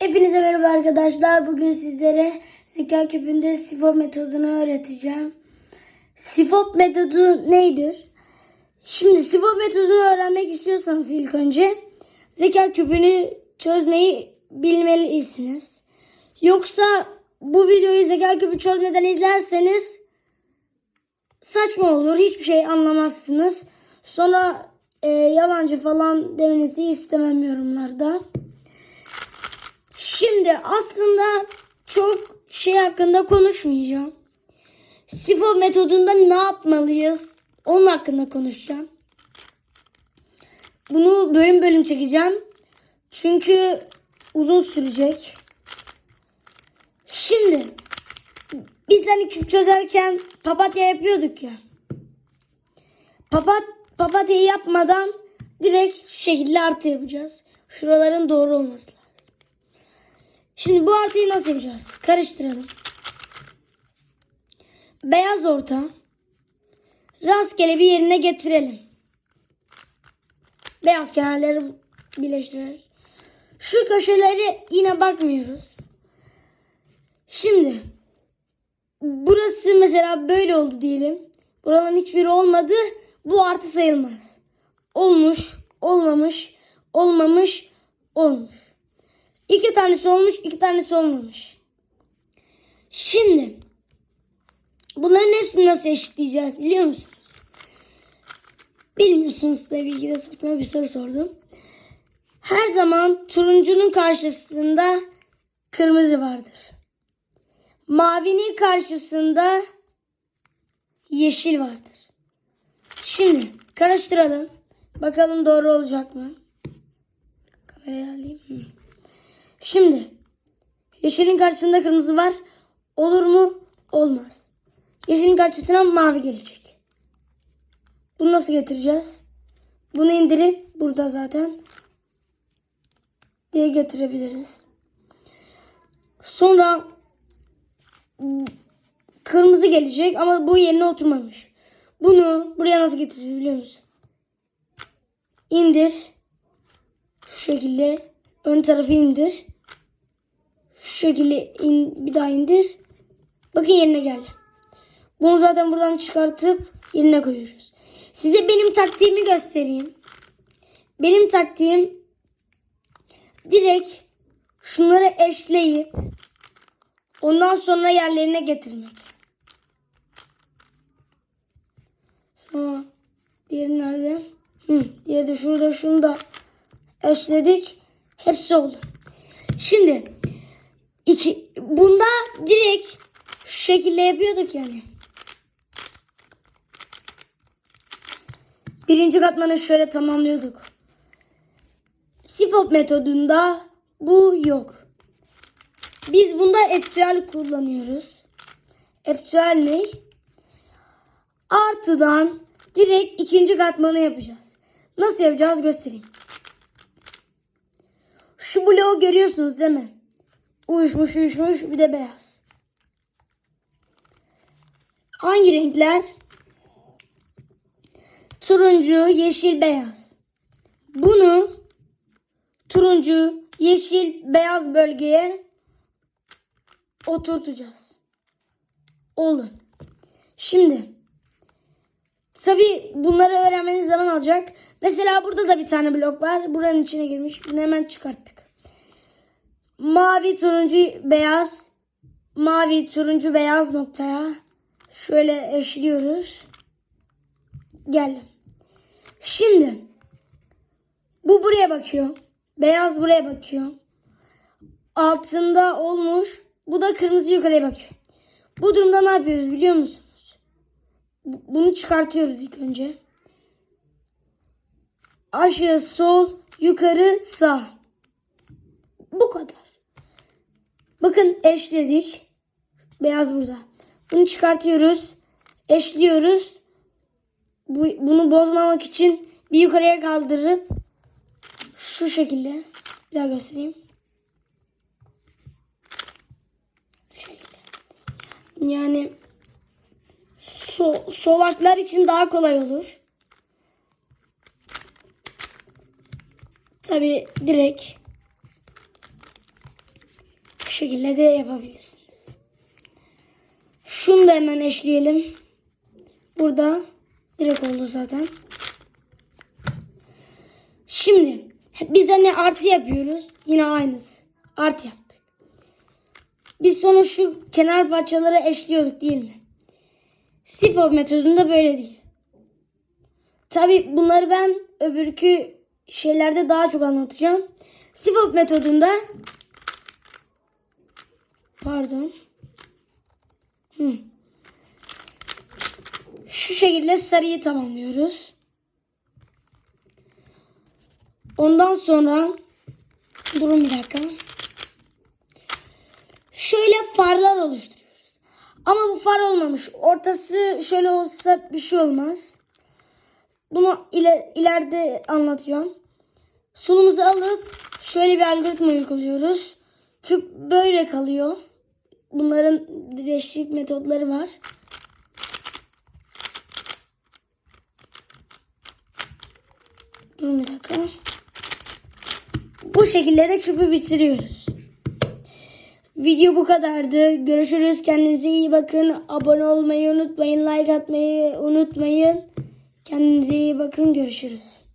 Hepinize merhaba arkadaşlar. Bugün sizlere zeka küpünde sifop metodunu öğreteceğim. Sifop metodu nedir? Şimdi sifop metodunu öğrenmek istiyorsanız ilk önce zeka küpünü çözmeyi bilmelisiniz. Yoksa bu videoyu zeka küpü çözmeden izlerseniz saçma olur. Hiçbir şey anlamazsınız. Sonra e, yalancı falan demenizi istemem yorumlarda. Şimdi aslında çok şey hakkında konuşmayacağım. Sifo metodunda ne yapmalıyız? Onun hakkında konuşacağım. Bunu bölüm bölüm çekeceğim. Çünkü uzun sürecek. Şimdi biz hani küp çözerken papatya yapıyorduk ya. Papat, papatyayı yapmadan direkt şu şekilde artı yapacağız. Şuraların doğru olması lazım. Şimdi bu artıyı nasıl yapacağız? Karıştıralım. Beyaz orta. Rastgele bir yerine getirelim. Beyaz kenarları birleştirerek. Şu köşeleri yine bakmıyoruz. Şimdi burası mesela böyle oldu diyelim. Buraların hiçbiri olmadı. Bu artı sayılmaz. Olmuş, olmamış, olmamış, olmuş. İki tanesi olmuş, iki tanesi olmamış. Şimdi bunların hepsini nasıl eşitleyeceğiz biliyor musunuz? Bilmiyorsunuz tabii ki de saçma bir soru sordum. Her zaman turuncunun karşısında kırmızı vardır. Mavinin karşısında yeşil vardır. Şimdi karıştıralım. Bakalım doğru olacak mı? Kamerayı alayım. Hı. Şimdi yeşilin karşısında kırmızı var. Olur mu? Olmaz. Yeşilin karşısına mavi gelecek. Bunu nasıl getireceğiz? Bunu indirip burada zaten diye getirebiliriz. Sonra kırmızı gelecek ama bu yerine oturmamış. Bunu buraya nasıl getireceğiz biliyor musun? İndir. Şu şekilde ön tarafı indir. Şu şekilde in, bir daha indir. Bakın yerine geldi. Bunu zaten buradan çıkartıp yerine koyuyoruz. Size benim taktiğimi göstereyim. Benim taktiğim direkt şunları eşleyip ondan sonra yerlerine getirmek. Sonra diğeri nerede? Hı, diğeri de şurada şunu da eşledik. Hepsi oldu. Şimdi bunda direkt şu şekilde yapıyorduk yani. Birinci katmanı şöyle tamamlıyorduk. Sifop metodunda bu yok. Biz bunda FTL kullanıyoruz. FTL ne? Artıdan direkt ikinci katmanı yapacağız. Nasıl yapacağız göstereyim. Şu bloğu görüyorsunuz değil mi? Uyuşmuş uyuşmuş bir de beyaz. Hangi renkler? Turuncu, yeşil, beyaz. Bunu turuncu, yeşil, beyaz bölgeye oturtacağız. Oldu. Şimdi tabi bunları öğrenmeniz zaman alacak. Mesela burada da bir tane blok var. Buranın içine girmiş. Bunu hemen çıkarttık. Mavi, turuncu, beyaz. Mavi, turuncu, beyaz noktaya şöyle eşliyoruz. Geldim. Şimdi bu buraya bakıyor. Beyaz buraya bakıyor. Altında olmuş. Bu da kırmızı yukarıya bakıyor. Bu durumda ne yapıyoruz biliyor musunuz? Bu- Bunu çıkartıyoruz ilk önce. Aşağı, sol, yukarı, sağ. Bu kadar. Bakın eşledik. Beyaz burada. Bunu çıkartıyoruz. Eşliyoruz. Bu, bunu bozmamak için bir yukarıya kaldırıp şu şekilde bir daha göstereyim. Yani so- solaklar için daha kolay olur. Tabi direkt şekilde de yapabilirsiniz. Şunu da hemen eşleyelim. Burada direkt oldu zaten. Şimdi biz hani artı yapıyoruz. Yine aynısı. Artı yaptık. Biz sonra şu kenar parçaları eşliyorduk değil mi? Sifo metodunda böyle değil. Tabi bunları ben öbürkü şeylerde daha çok anlatacağım. Sifo metodunda pardon. Hı. Şu şekilde sarıyı tamamlıyoruz. Ondan sonra durun bir dakika. Şöyle farlar oluşturuyoruz. Ama bu far olmamış. Ortası şöyle olsa bir şey olmaz. Bunu iler, ileride anlatıyorum. Sunumuzu alıp şöyle bir algoritma uyguluyoruz. Küp böyle kalıyor. Bunların değişik metotları var. Durun bir dakika. Bu şekilde de küpü bitiriyoruz. Video bu kadardı. Görüşürüz. Kendinize iyi bakın. Abone olmayı unutmayın. Like atmayı unutmayın. Kendinize iyi bakın. Görüşürüz.